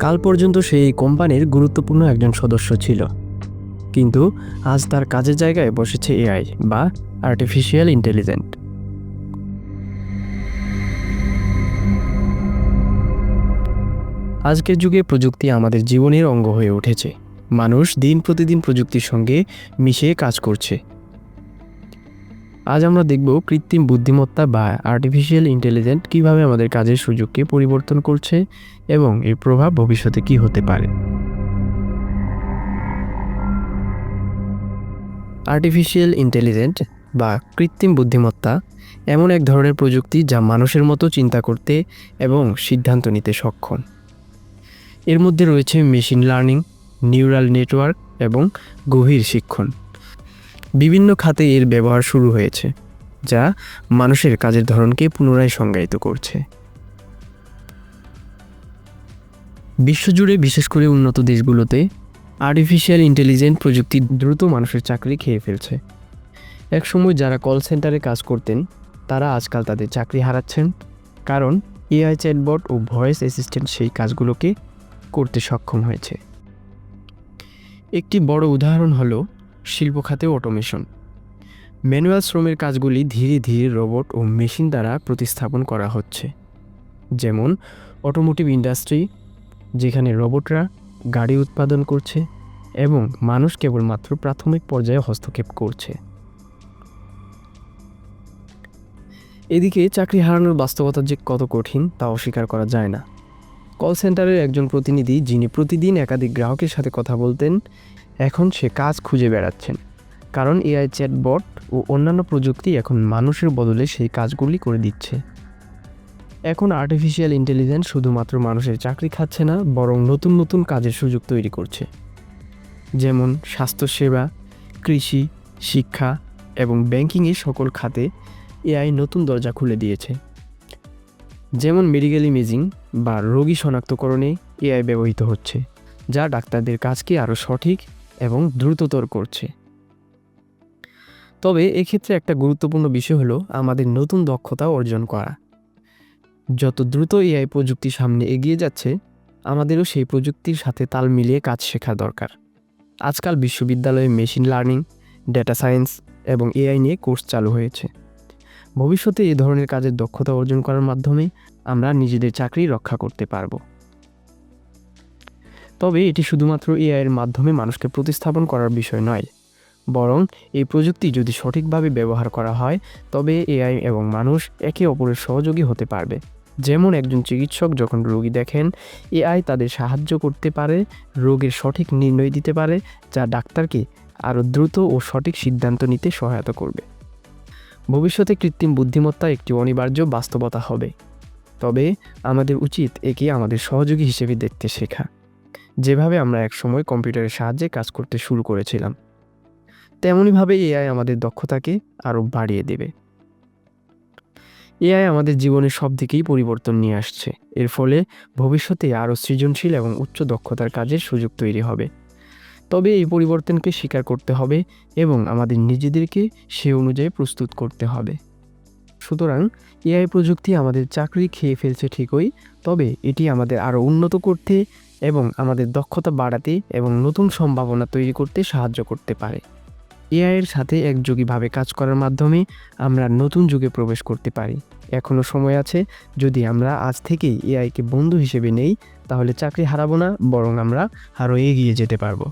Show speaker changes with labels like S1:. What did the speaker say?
S1: কাল পর্যন্ত সে এই কোম্পানির গুরুত্বপূর্ণ একজন সদস্য ছিল। কিন্তু আজ তার কাজের জায়গায় বসেছে এআই বা আর্টিফিশিয়াল ইন্টেলিজেন্ট আজকের যুগে প্রযুক্তি আমাদের জীবনের অঙ্গ হয়ে উঠেছে। মানুষ দিন প্রতিদিন প্রযুক্তির সঙ্গে মিশে কাজ করছে। আজ আমরা দেখব কৃত্রিম বুদ্ধিমত্তা বা আর্টিফিশিয়াল ইন্টেলিজেন্ট কীভাবে আমাদের কাজের সুযোগকে পরিবর্তন করছে এবং এর প্রভাব ভবিষ্যতে কি হতে পারে। আর্টিফিশিয়াল ইন্টেলিজেন্ট বা কৃত্রিম বুদ্ধিমত্তা এমন এক ধরনের প্রযুক্তি যা মানুষের মতো চিন্তা করতে এবং সিদ্ধান্ত নিতে সক্ষম। এর মধ্যে রয়েছে মেশিন লার্নিং নিউরাল নেটওয়ার্ক এবং গভীর শিক্ষণ। বিভিন্ন খাতে এর ব্যবহার শুরু হয়েছে, যা মানুষের কাজের ধরনকে পুনরায় সংজ্ঞায়িত করছে। বিশ্বজুড়ে বিশেষ করে উন্নত দেশগুলোতে আর্টিফিশিয়াল ইন্টেলিজেন্ট প্রযুক্তি দ্রুত মানুষের চাকরি খেয়ে ফেলছে। একসময় যারা কল সেন্টারে কাজ করতেন, তারা আজকাল তাদের চাকরি হারাচ্ছেন, কারণ এআই চ্যাটবট ও ভয়েস অ্যাসিস্ট্যান্ট সেই কাজগুলোকে করতে সক্ষম হয়েছে। একটি বড় উদাহরণ হলো শিল্প খাতে অটোমেশন ম্যানুয়াল শ্রমের কাজগুলি ধীরে ধীরে রোবট ও মেশিন দ্বারা প্রতিস্থাপন করা হচ্ছে। যেমন অটোমোটিভ ইন্ডাস্ট্রি যেখানে রোবটরা গাড়ি উৎপাদন করছে এবং মানুষ কেবলমাত্র প্রাথমিক পর্যায়ে হস্তক্ষেপ করছে। এদিকে চাকরি হারানোর বাস্তবতা যে কত কঠিন তা অস্বীকার করা যায় না। কল সেন্টারের একজন প্রতিনিধি যিনি প্রতিদিন একাধিক গ্রাহকের সাথে কথা বলতেন এখন সে কাজ খুঁজে বেড়াচ্ছেন। কারণ এআই চ্যাটবট ও অন্যান্য প্রযুক্তি এখন মানুষের বদলে সেই কাজগুলি করে দিচ্ছে। এখন আর্টিফিশিয়াল ইন্টেলিজেন্স শুধুমাত্র মানুষের চাকরি খাচ্ছে না, বরং নতুন নতুন কাজের সুযোগ তৈরি করছে। যেমন স্বাস্থ্যসেবা, কৃষি, শিক্ষা এবং ব্যাংকিংয়ের সকল খাতে এআই নতুন দরজা খুলে দিয়েছে। যেমন মেডিকেল ইমেজিং বা রোগী শনাক্তকরণে এআই ব্যবহৃত হচ্ছে, যা ডাক্তারদের কাজকে আরও সঠিক এবং দ্রুততর করছে। তবে এক্ষেত্রে একটা গুরুত্বপূর্ণ বিষয় হলো আমাদের নতুন দক্ষতা অর্জন করা। যত দ্রুত এআই প্রযুক্তি সামনে এগিয়ে যাচ্ছে, আমাদেরও সেই প্রযুক্তির সাথে তাল মিলিয়ে কাজ শেখা দরকার। আজকাল বিশ্ববিদ্যালয়ে মেশিন লার্নিং, ডেটা সায়েন্স এবং এআই নিয়ে কোর্স চালু হয়েছে। ভবিষ্যতে এই ধরনের কাজের দক্ষতা অর্জন করার মাধ্যমে আমরা নিজেদের চাকরি রক্ষা করতে পারব। তবে এটি শুধুমাত্র এআইয়ের মাধ্যমে মানুষকে প্রতিস্থাপন করার বিষয় নয়, বরং এই প্রযুক্তি যদি সঠিকভাবে ব্যবহার করা হয়, তবে এআই এবং মানুষ একে অপরের সহযোগী হতে পারবে। যেমন একজন চিকিৎসক যখন রোগী দেখেন, এআই তাদের সাহায্য করতে পারে, রোগের সঠিক নির্ণয় দিতে পারে, যা ডাক্তারকে আরও দ্রুত ও সঠিক সিদ্ধান্ত নিতে সহায়তা করবে। ভবিষ্যতে কৃত্রিম বুদ্ধিমত্তা একটি অনিবার্য বাস্তবতা হবে। তবে আমাদের উচিত একে আমাদের সহযোগী হিসেবে দেখতে শেখা। যেভাবে আমরা একসময় কম্পিউটারের সাহায্যে কাজ করতে শুরু করেছিলাম, তেমনইভাবে এআই আমাদের দক্ষতাকে আরও বাড়িয়ে দেবে। এআই আমাদের জীবনের সব দিকেই পরিবর্তন নিয়ে আসছে। এর ফলে ভবিষ্যতে আরও সৃজনশীল এবং উচ্চ দক্ষতার কাজের সুযোগ তৈরি হবে। তবে এই পরিবর্তনকে স্বীকার করতে হবে এবং আমাদের নিজেদেরকে সে অনুযায়ী প্রস্তুত করতে হবে। সুতরাং এআই প্রযুক্তি আমাদের চাকরি খেয়ে ফেলছে ঠিকই, তবে এটি আমাদের আরও উন্নত করতে এবং আমাদের দক্ষতা বাড়াতে এবং নতুন সম্ভাবনা তৈরি করতে সাহায্য করতে পারে। এআইয়ের সাথে একযোগীভাবে কাজ করার মাধ্যমে আমরা নতুন যুগে প্রবেশ করতে পারি। এখনও সময় আছে, যদি আমরা আজ থেকেই এআইকে বন্ধু হিসেবে নেই, তাহলে চাকরি হারাবো না, বরং আমরা আরও এগিয়ে যেতে পারব।